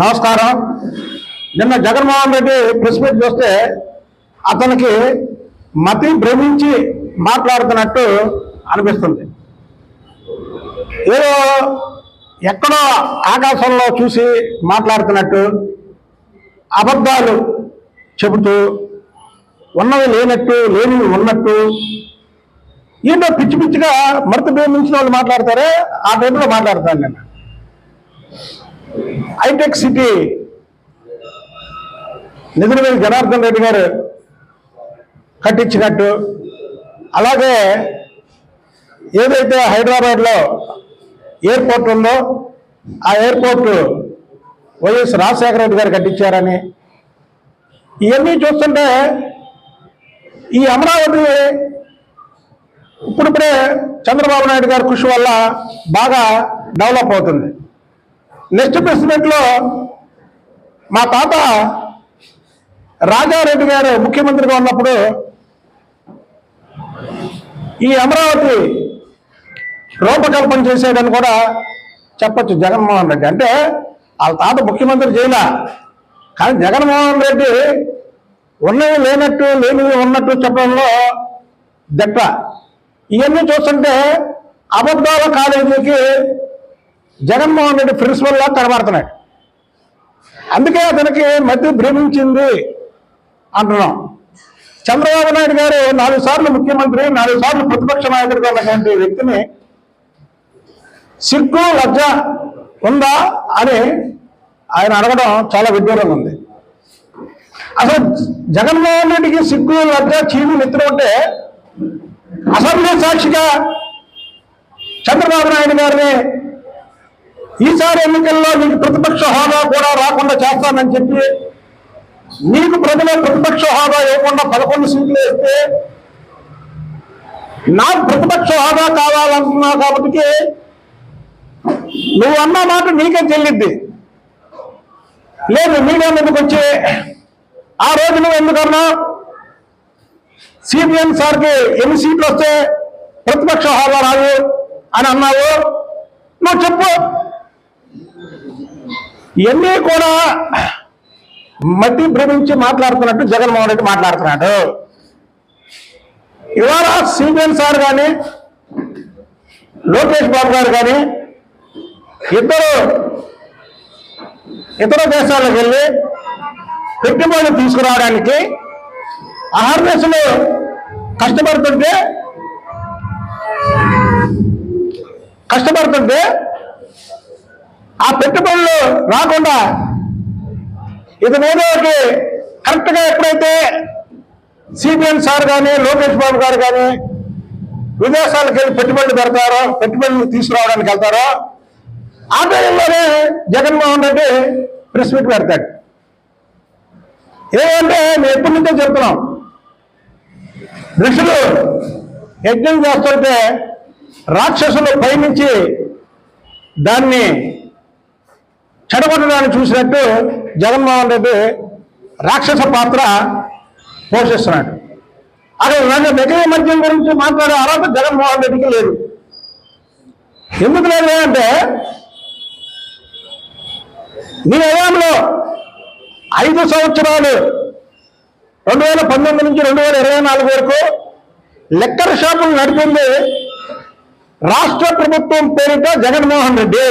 నమస్కారం. నిన్న Jaganmohan Reddy press meet చూస్తే అతనికి మతి భ్రమించి మాట్లాడుతున్నట్టు అనిపిస్తుంది. ఏదో ఎక్కడో ఆకాశంలో చూసి మాట్లాడుతున్నట్టు అబద్ధాలు చెబుతూ ఉన్నవి లేనట్టు లేనివి ఉన్నట్టు ఏంటో పిచ్చి పిచ్చిగా మృత భ్రమించిన వాళ్ళు మాట్లాడతారే ఆ టైంలో మాట్లాడతాను నేను. హైటెక్ సిటీ నిధులవేలి జనార్దన్ రెడ్డి గారు కట్టించినట్టు. అలాగే ఏదైతే హైదరాబాద్లో ఎయిర్పోర్ట్ ఉందో ఆ ఎయిర్పోర్ట్ వైఎస్ రాజశేఖర రెడ్డి గారు కట్టించారని. ఇవన్నీ చూస్తుంటే ఈ అమరావతి ఇప్పుడిప్పుడే చంద్రబాబు నాయుడు గారి కృషి వల్ల బాగా డెవలప్ అవుతుంది. నెక్స్ట్ ప్రెసిడెంట్లో మా తాత రాజారెడ్డి గారు ముఖ్యమంత్రిగా ఉన్నప్పుడు ఈ అమరావతి రూపకల్పన చేసేదని కూడా చెప్పొచ్చు జగన్మోహన్ రెడ్డి. అంటే వాళ్ళ తాత ముఖ్యమంత్రి చేయలే. కానీ జగన్మోహన్ రెడ్డి ఉన్నవి లేనట్టు లేనివి ఉన్నట్టు చెప్పడంలో దట్ట ఇవన్నీ చూస్తుంటే అబద్ధాల కాలేజీకి జగన్మోహన్ రెడ్డి ప్రిన్సిపల్ లా కనబడుతున్నాడు అందుకే అతనికి మధ్య భ్రమించింది అంటున్నాం. చంద్రబాబు నాయుడు గారు నాలుగు సార్లు ముఖ్యమంత్రి నాలుగు సార్లు ప్రతిపక్ష నాయకుడిగా ఉన్నటువంటి వ్యక్తిని సిగ్గు లజ్జ ఉందా అని ఆయన అడగడం చాలా విడ్డూరంగా ఉంది. అసలు జగన్మోహన్ రెడ్డికి సిగ్గు లజ్జ చీము నిద్ర ఉంటే అసెంబ్లీ సాక్షిగా చంద్రబాబు నాయుడు గారిని ఈసారి ఎన్నికల్లో నీకు ప్రతిపక్ష హోదా కూడా రాకుండా చేస్తానని చెప్పి నీకు ప్రజల ప్రతిపక్ష హోదా ఇవ్వకుండా పదకొండు సీట్లు వేస్తే నాకు ప్రతిపక్ష హోదా కావాలంటున్నావు కాబట్టి నువ్వు అన్న మాట నీకే చెల్లిద్ది. లేదు మీడియా ముందుకు వచ్చి. ఆ రోజు నువ్వు ఎందుకన్నా? సిపిఎం సార్కి ఎన్ని సీట్లు వస్తే ప్రతిపక్ష హోదా రాదు అని అన్నావు? నువ్వు చెప్పు. ఇవన్నీ కూడా మట్టి భ్రమించి మాట్లాడుతున్నట్టు జగన్మోహన్ రెడ్డి మాట్లాడుతున్నాడు. ఇవాళ సిబిఎన్ సార్ కానీ లోకేష్ బాబు గారు కానీ ఇద్దరు ఇతర దేశాలకు వెళ్ళి పెట్టుబడులు తీసుకురావడానికి అహర్నిశలు కష్టపడుతుంటే కష్టపడుతుంటే ఆ పెట్టుబడులు రాకుండా ఇది మీదకి కరెక్ట్గా ఎప్పుడైతే సిపిఎం సార్ కానీ లోకేష్ బాబు గారు కానీ విదేశాలకు వెళ్ళి పెట్టుబడులు పెడతారో పెట్టుబడులు తీసుకురావడానికి వెళ్తారో ఆ టైంలోనే జగన్మోహన్ రెడ్డి ప్రెస్ మీట్ పెడతాడు. ఏమంటే మేము ఎప్పటి నుంచో చెప్తున్నాం. ఋషులు యజ్ఞం చేస్తుంటే రాక్షసులు పైనుంచి దాన్ని చెడగొట్టడానికి చూసినట్టు జగన్మోహన్ రెడ్డి రాక్షస పాత్ర పోషిస్తున్నాడు. అక్కడ నన్ను దగ్గర మద్యం గురించి మాట్లాడే అర్హత జగన్మోహన్ రెడ్డికి లేదు. ఎందుకు లేదు అంటే నీ హయాంలో ఐదు సంవత్సరాలు రెండు వేల పంతొమ్మిది నుంచి రెండు వేల ఇరవై నాలుగు వరకు లెక్కర్ షాపులు నడిపింది రాష్ట్ర ప్రభుత్వం పేరిట జగన్మోహన్ రెడ్డి.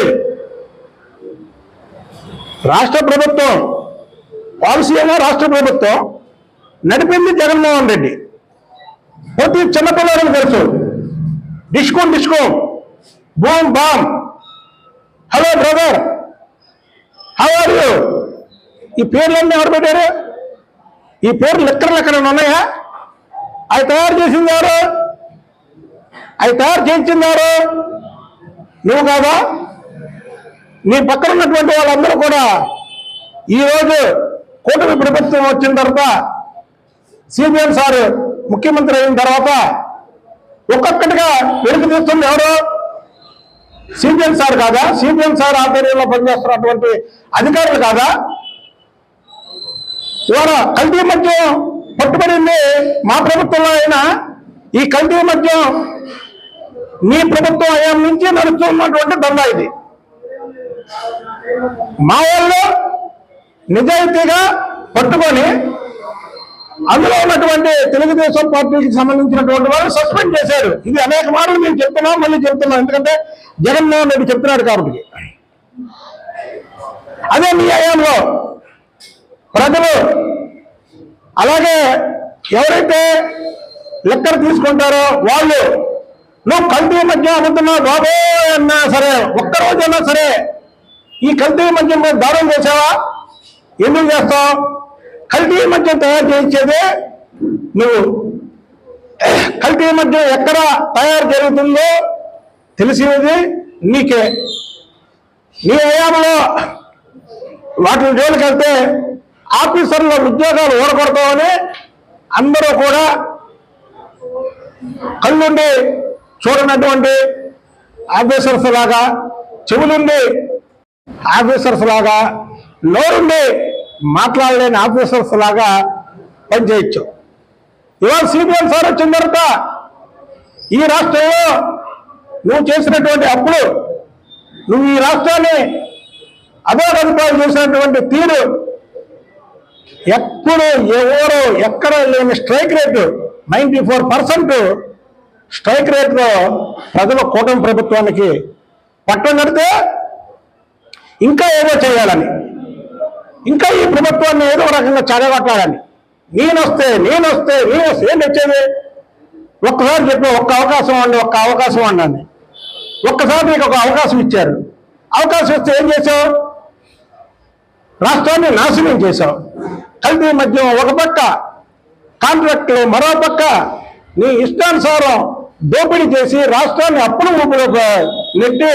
రాష్ట్ర ప్రభుత్వం పాలసీ రాష్ట్ర ప్రభుత్వం నడిపింది జగన్మోహన్ రెడ్డి. ప్రతి చిన్నపిల్లలకు తెలుసు. Discount discount boom bam. Hello brother. How are you ఈ పేర్లన్నీ ఎవరు పెట్టారు? ఈ పేర్లు లెక్కలు ఎక్కడ ఉన్నాయా? అవి తయారు చేసింది ఎవరు? అవి తయారు చేయించింది ఎవరు? నువ్వు కాదా? మీ పక్కన ఉన్నటువంటి వాళ్ళందరూ కూడా ఈరోజు కూటమి ప్రభుత్వం వచ్చిన తర్వాత సిబిఎం సార్ ముఖ్యమంత్రి అయిన తర్వాత ఒక్కొక్కటిగా వెలుగు తీస్తుంది ఎవరు? సిబిఎం సార్ కాదా? సిబిఎం సార్ ఆధ్వర్యంలో పనిచేస్తున్నటువంటి అధికారులు కాదా? ఇవాళ కల్తీ మద్యం పట్టుబడింది మా ప్రభుత్వంలో అయినా ఈ కల్తీ మద్యం మీ ప్రభుత్వం అయ్యా నుంచి నడుస్తున్నటువంటి దందా ఇది. మా వాళ్ళు నిజాయితీగా పట్టుకొని అందులో ఉన్నటువంటి తెలుగుదేశం పార్టీకి సంబంధించినటువంటి వాళ్ళు సస్పెండ్ చేశారు. ఇది అనేక మార్లు మేము చెప్తున్నాం మళ్ళీ చెప్తున్నాం. ఎందుకంటే జగన్మోహన్ రెడ్డి చెప్తున్నాడు కాబట్టి. అదే మీ అయ్యంలో ప్రజలు అలాగే ఎవరైతే లెక్కలు తీసుకుంటారో వాళ్ళు నువ్వు కంటి మధ్య అమ్ముతున్నావు బాబో అన్నా సరే ఒక్కరోజైనా సరే ఈ కల్తీ మద్యం మీద దానం చేసావా ఎందుకు చేస్తావు? కల్తీ మద్యం తయారు చేయించేదే నువ్వు. కల్తీ మద్యం ఎక్కడ తయారు జరుగుతుందో తెలిసినది నీకే. నీ హయాంలో వాటి జోలికి వెళ్తే ఆఫీసర్ల ఉద్యోగాలు ఓడకొడతామని అందరూ కూడా కళ్ళుండి చూడనటువంటి ఆఫీసర్స్ లాగా చెవులుండి ఆఫీసర్స్ లాగా నోరుండి మాట్లాడలేని ఆఫీసర్స్ లాగా పనిచేయచ్చు. ఇవాళ సిబిఎం సార్ వచ్చిన తర్వాత ఈ రాష్ట్రంలో నువ్వు చేసినటువంటి అప్పులు నువ్వు ఈ రాష్ట్రాన్ని అధోగతిపాలు చేసినటువంటి తీరు ఎప్పుడు ఎవరు ఎక్కడ లేని strike rate ninety four percent strike రేట్లో ప్రజలు కూటమి ప్రభుత్వానికి పట్టం కడితే ఇంకా ఏదో చేయాలని. ఇంకా ఈ ప్రభుత్వాన్ని ఏదో రకంగా చదవట్టాలని నేనొస్తే నేనొస్తే నేను వస్తే ఏం వచ్చేది ఒక్కసారి చెప్పి ఒక్క అవకాశం అండి ఒక్క అవకాశం అండి ఒక్కసారి నీకు ఒక అవకాశం ఇచ్చారు. అవకాశం ఇస్తే ఏం చేసావు రాష్ట్రాన్ని నాశనం చేశావు. కల్తీ మధ్య ఒక పక్క కాంట్రాక్టులు మరో పక్క. నీ ఇష్టానుసారం దోపిడీ చేసి రాష్ట్రాన్ని అప్పుల ఊపిలోకి నెట్టి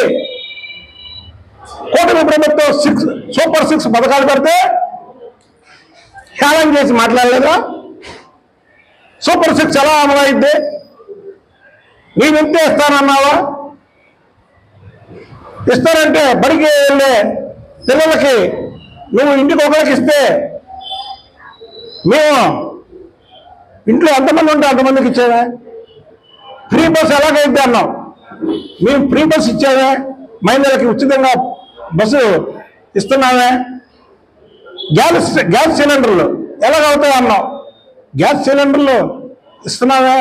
కూటమి ప్రభుత్వం సిక్స్ సూపర్ సిక్స్ పథకాలు పెడితే హేళన చేసి మాట్లాడలేదా? సూపర్ సిక్స్ ఎలా అమలైద్ది నేను ఎంత ఇస్తానన్నావా ఇస్తానంటే బడికి వెళ్ళే పిల్లలకి నువ్వు ఇంటికి ఒకరికి ఇస్తే మేము ఇంట్లో ఎంతమంది ఉంటే అంతమందికి ఇచ్చావే? ఫ్రీ బస్ ఎలాగైతే అన్నాం మేము ఫ్రీ బస్ ఇచ్చావే? మహిళలకి ఉచితంగా బస్సు ఇస్తున్నామే. గ్యాస్ గ్యాస్ సిలిండర్లు ఎలాగవుతాయి అన్నాం గ్యాస్ సిలిండర్లు ఇస్తున్నావే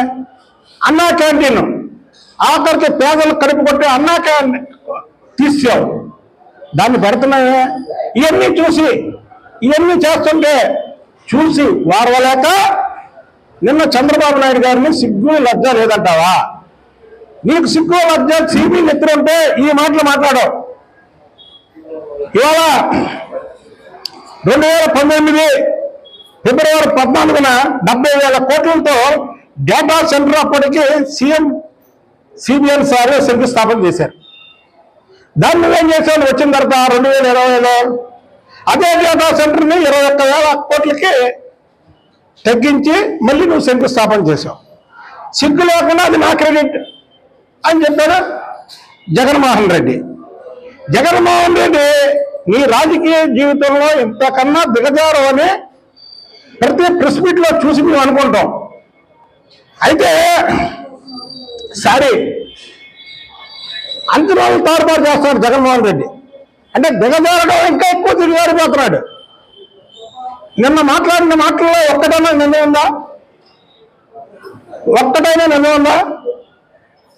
అన్నా క్యాంటీన్. ఆఖరికి పేదలు కడుపు కొట్టే అన్నా క్యాంటీన్ తీసావు దాన్ని పెడుతున్నామే ఇవన్నీ చూసి ఇవన్నీ చేస్తుంటే చూసి వారవలేక నిన్న చంద్రబాబు నాయుడు గారిని సిగ్గు లజ్జ లేదంటావా? నీకు సిగ్గు లజ్జ సిబి ఉంటే ఈ మాటలు మాట్లాడవు. ఇవాళ రెండు వేల పంతొమ్మిది ఫిబ్రవరి పద్నాలుగున డెబ్బై వేల కోట్లతో డేటా సెంటర్ అప్పటికి సీఎం సిబిఎన్ సార్ శంకుస్థాపన చేశారు. దాన్ని ఏం చేశాను వచ్చిన తర్వాత రెండు వేల ఇరవైలో అదే డేటా సెంటర్ని ఇరవై ఒక్క వేల కోట్లకి తగ్గించి మళ్ళీ నువ్వు శంకుస్థాపన చేసావు సిగ్గు లేకుండా అది నా క్రెడిట్ అని చెప్పాడు జగన్మోహన్ రెడ్డి. జగన్మోహన్ రెడ్డి నీ రాజకీయ జీవితంలో ఇంతకన్నా దిగజారు అని ప్రతి ప్రెస్లో చూసి మేము అనుకుంటాం. అయితే సారీ అంచనాలు తారుమారు చేస్తున్నాడు జగన్మోహన్ రెడ్డి. అంటే దిగజారడం ఇంకా ఎక్కువ దిగజారిపోతున్నాడు నిన్న మాట్లాడిన మాటల్లో ఒక్కటైనా నిన్న ఉందా? ఒక్కటైనా నిన్న ఉందా?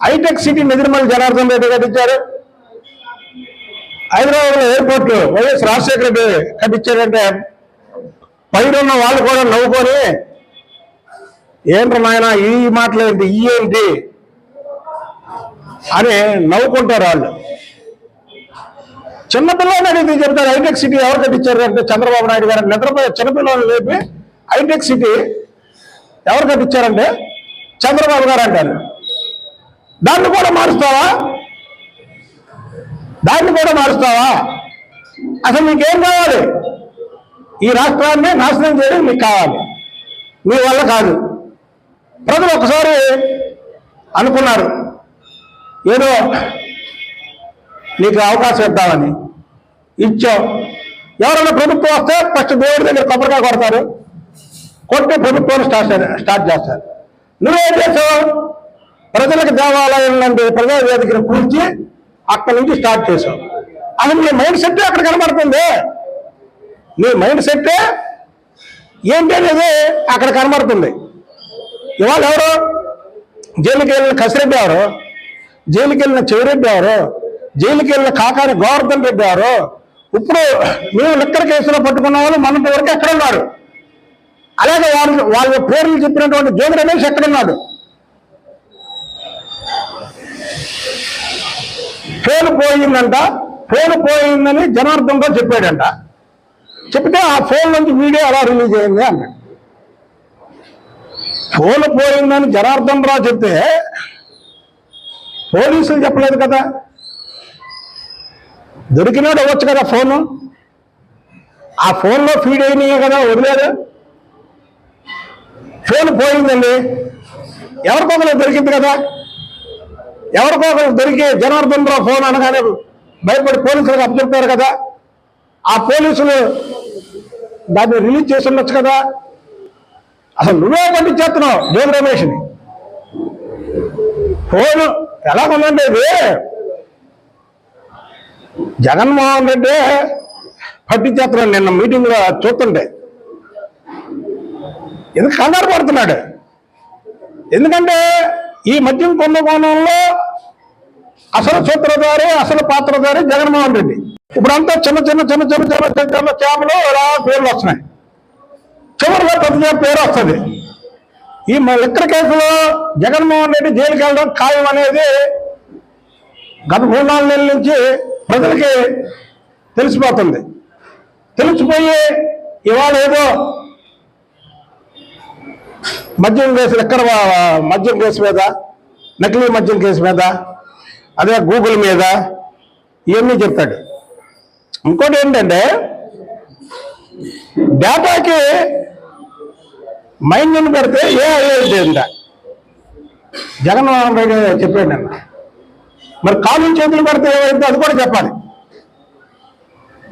హైటెక్ సిటీ నిద్రమల్లి జనార్దన్ రెడ్డి గారు ఇచ్చారు. లో ఎయిర్పోర్ట్ వైఎస్ రాజశేఖర రెడ్డి కట్టించారంటే పైన వాళ్ళు కూడా నవ్వుకొని ఏంట్రా నాయన ఈ మాట్లాడింది ఈ ఏంటి? అని నవ్వుకుంటారు వాళ్ళు. చిన్నపిల్లలు అడిగితే చెప్తారు? హైటెక్ సిటీ ఎవరు కట్టించారు అంటే చంద్రబాబు నాయుడు గారు. నిద్రపోయే చిన్నపిల్లలు లేపి హైటెక్ సిటీ ఎవరు కట్టించారంటే చంద్రబాబు గారు అంటారు. దాన్ని కూడా మారుస్తావా? దాన్ని కూడా మారుస్తావా? అసలు నీకేం కావాలి? ఈ రాష్ట్రాన్ని నాశనం చేయడం మీకు కావాలి. మీ వల్ల కాదు. ప్రజలు ఒకసారి అనుకున్నారు. ఏదో నీకు అవకాశం ఇద్దామని. ఇచ్చాం. ఎవరైనా ప్రభుత్వం వస్తే ఫస్ట్ దేవుడి దగ్గర కొబ్బరికాయ కొడతారు. కొట్టి ప్రభుత్వాన్ని స్టార్ట్ స్టార్ట్ చేస్తారు. నువ్వేం చేసావు ప్రజలకు దేవాలయం లాంటి ప్రజా వేదికను కూర్చి అక్కడి నుంచి స్టార్ట్ చేశాం. అది నీ మైండ్ సెట్ అక్కడ కనబడుతుంది. నీ మైండ్ సెట్ ఏంటి అనేది అక్కడ కనబడుతుంది. ఇవాళ ఎవరు? జైలుకి వెళ్ళిన కసిరెడ్డి ఎవరు జైలుకి వెళ్ళిన చెవిరెడ్డి ఎవరు జైలుకి వెళ్ళిన కాకాని గోవర్ధన్ రెడ్డి ఎవరు ఇప్పుడు మేము లెక్కర కేసులో పట్టుకున్న వాళ్ళు మన వరకు ఎక్కడ ఉన్నారు అలాగే వాళ్ళు వాళ్ళ పేర్లు చెప్పినటువంటి జోగి రమేష్ ఎక్కడున్నాడు? ఫోన్ పోయిందంట ఫోన్ పోయిందని జనార్దంతో చెప్పాడంట. చెప్తే ఆ ఫోన్ నుంచి వీడియో అలా రిలీజ్ అయింది అన్నాడు. ఫోన్ పోయిందని జనార్దన్ రావు చెప్తే పోలీసులు చెప్పలేదు కదా. దొరికినాడు అవ్వచ్చు కదా ఫోను. ఆ ఫోన్లో ఫీడ్ అయినాయి కదా వదిలేదు ఫోన్ పోయిందండి. ఎవరికొకరు దొరికింది కదా? ఎవరికొకరు దొరికి జనార్దన్ రావు ఫోన్ అనగానే భయపడి పోలీసులకు అప్పచెప్పారు కదా? ఆ పోలీసులు దాన్ని రిలీజ్ చేసి ఉండొచ్చు కదా? అసలు నువ్వే పంపించేస్తున్నావు జోగి రమేష్ని. ఫోన్ ఎలా ఉందండి ఇది? జగన్మోహన్ రెడ్డి పట్టించేస్తున్నాడు నిన్న మీటింగ్లో చూస్తుంటే. ఎందుకు కంగారు పడుతున్నాడు? ఎందుకంటే ఈ మద్యం కుంభకోణంలో అసలు సూత్రధారి అసలు పాత్రధారి జగన్మోహన్ రెడ్డి. ఇప్పుడంతా చిన్న చిన్న చిన్న చిన్న చిన్న చిన్న చిన్న చేపలు ఇలా పేర్లు వస్తున్నాయి. చివరిలో పెద్ద పేరు వస్తుంది. ఈ మ- లెక్కల కేసులో జగన్మోహన్ రెడ్డి జైలుకి వెళ్ళడం ఖాయం అనేది గత మూడు నాలుగు నెలల నుంచి ప్రజలకి తెలిసిపోతుంది. తెలిసిపోయి ఇవాళ ఏదో మద్యం కేసు ఎక్కడ మద్యం కేసు మీద నకిలీ మద్యం కేసు మీద అదే గూగుల్ మీద ఇవన్నీ చెప్తాడు. ఇంకోటి ఏంటంటే డేటాకి మైండ్ పెడితే ఏ అయ్యేది జగన్మోహన్ రెడ్డి చెప్పాడు నిన్న. మరి కాలు చేతులు పెడితే ఏమైంది అది కూడా చెప్పాలి.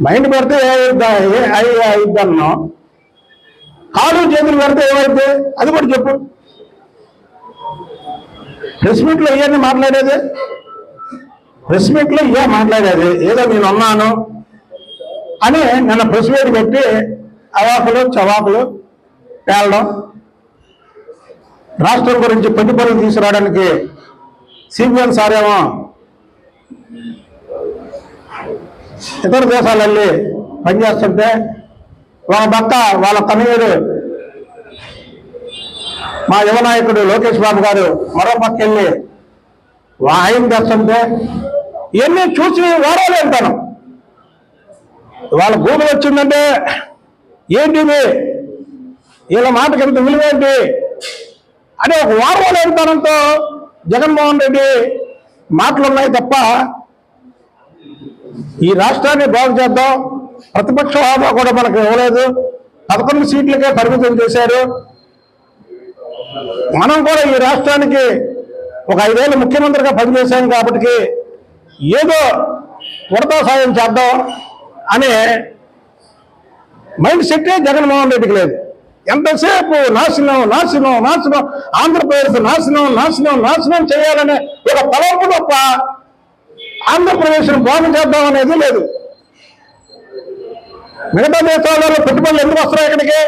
మైండ్ పెడితే ఏ ఏ అయ్యి అయిద్ది అన్నాం. కాలు చేతులు పెడితే ఏమైంది అది కూడా చెప్పు. ప్రెస్ మీట్లో ఇవన్నీ మాట్లాడేది? ప్రెస్ మీట్లో ఇదే మాట్లాడేది ఏదో నేను ఉన్నాను అని నిన్న ప్రెస్ మీట్ పెట్టి అవాకులు చవాకులు తేలడం రాష్ట్రం గురించి పెట్టుబడులు తీసుకురావడానికి సిబిఎన్ సారేమో ఇతర దేశాలు వెళ్ళి పనిచేస్తుంటే వాళ్ళ పక్క వాళ్ళ తనయుడు మా యువనాయకుడు లోకేష్ బాబు గారు మరో పక్క వెళ్ళి ఆయన తెస్తుంటే ఇవన్నీ చూసి వారాలు వెళ్తాను వాళ్ళ భూమి వచ్చిందంటే ఏంటిది వీళ్ళ మాటకి ఎంత విలువేంటి అని ఒక వారాలు వెళ్తానంతో జగన్మోహన్ రెడ్డి మాటలు ఉన్నాయి తప్ప ఈ రాష్ట్రాన్ని బాగు చేద్దాం. ప్రతిపక్ష హోదా కూడా మనకు ఇవ్వలేదు. పదకొండు సీట్లకే పరిమితం చేశారు. మనం కూడా ఈ రాష్ట్రానికి ఒక ఐదేళ్ళు ముఖ్యమంత్రిగా పనిచేశాం కాబట్టి ఏదో త్వరతో సాయం చేద్దాం అనే మైండ్ సెట్టే జగన్మోహన్ రెడ్డికి లేదు. ఎంతసేపు నాశనం నాశనం నాశనం ఆంధ్రప్రదేశ్ నాశనం నాశనం నాశనం చేయాలనే ఒక తలంపు తప్ప ఆంధ్రప్రదేశ్ను బాగు చేద్దాం అనేది లేదు. మిగతా దేశాలలో పెట్టుబడులు ఎందుకు వస్తున్నాయి ఇక్కడికి?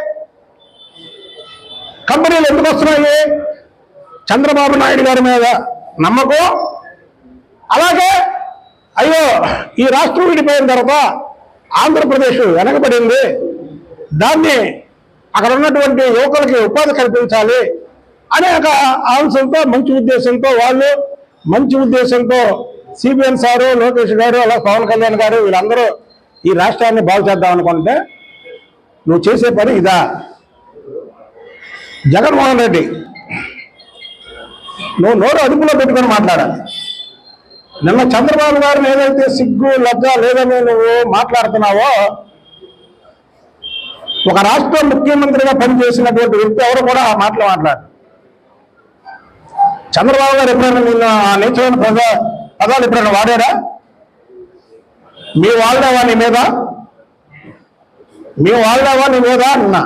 కంపెనీలు ఎందుకు వస్తున్నాయి? చంద్రబాబు నాయుడు గారి మీద నమ్మకం? అలాగే అయ్యో ఈ రాష్ట్రం విడిపోయిన తర్వాత ఆంధ్రప్రదేశ్ వెనకబడింది. దాన్ని అక్కడ ఉన్నటువంటి యువకులకి ఉపాధి కల్పించాలి అనే ఒక ఆంశంతో మంచి ఉద్దేశంతో వాళ్ళు మంచి ఉద్దేశంతో సిబిఎన్ సారు లోకేష్ గారు అలా పవన్ కళ్యాణ్ గారు వీళ్ళందరూ ఈ రాష్ట్రాన్ని బాగు చేద్దాం అనుకుంటే నువ్వు చేసే పని ఇదా. జగన్మోహన్ రెడ్డి నువ్వు నోరు అదుపులో పెట్టుకొని మాట్లాడాలి. నిన్న చంద్రబాబు గారిని ఏదైతే సిగ్గు లజ్జ లేదని నువ్వు మాట్లాడుతున్నావో ఒక రాష్ట్ర ముఖ్యమంత్రిగా పనిచేసినటువంటి వ్యక్తి ఎవరు కూడా ఆ మాటలు మాట్లాడు చంద్రబాబు గారు ఎప్పుడైనా నిన్న ఆ నీచమైన పద పదాలు ఎప్పుడైనా వాడారా? మీ వాళ్ళవా నీ మీద? మీ వాళ్ళవా నీ మీద? అన్నా.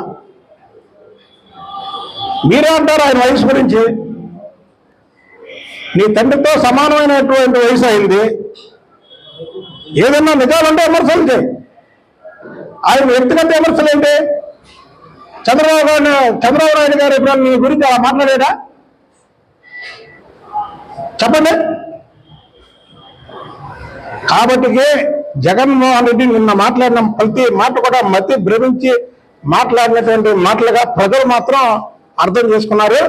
మీరే అంటారు ఆయన వయసు గురించి. నీ తండ్రితో సమానమైనటువంటి వయసు అయింది. ఏదన్నా నిజాలుంటే విమర్శలు చేయి. ఆయన వ్యక్తిగత విమర్శలు ఏంటి? చంద్రబాబు గారు చంద్రబాబు నాయుడు గారు ఇప్పుడు మీ గురించి అలా మాట్లాడేదా చెప్పండి. కాబట్టి జగన్మోహన్ రెడ్డి నిన్న మాట్లాడిన ప్రతి మాట కూడా మతి భ్రమించి మాట్లాడినటువంటి మాటలుగా ప్రజలు మాత్రం అర్థం చేసుకున్నారు.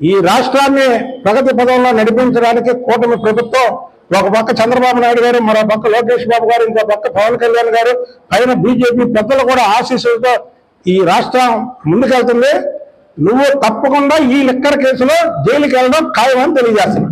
ఈ రాష్ట్రాన్ని ప్రగతి పదంలో నడిపించడానికి కూటమి ప్రభుత్వం ఒక పక్క చంద్రబాబు నాయుడు గారు మరో పక్క లోకేష్ బాబు గారు ఇంకో పక్క పవన్ కళ్యాణ్ గారు పైన బీజేపీ పెద్దలు కూడా ఆశీస్సులతో ఈ రాష్ట్రం ముందుకెళ్తుంది. నువ్వు తప్పకుండా ఈ లిక్కర్ కేసులో జైలుకి వెళ్ళడం ఖాయమని తెలియజేస్తున్నా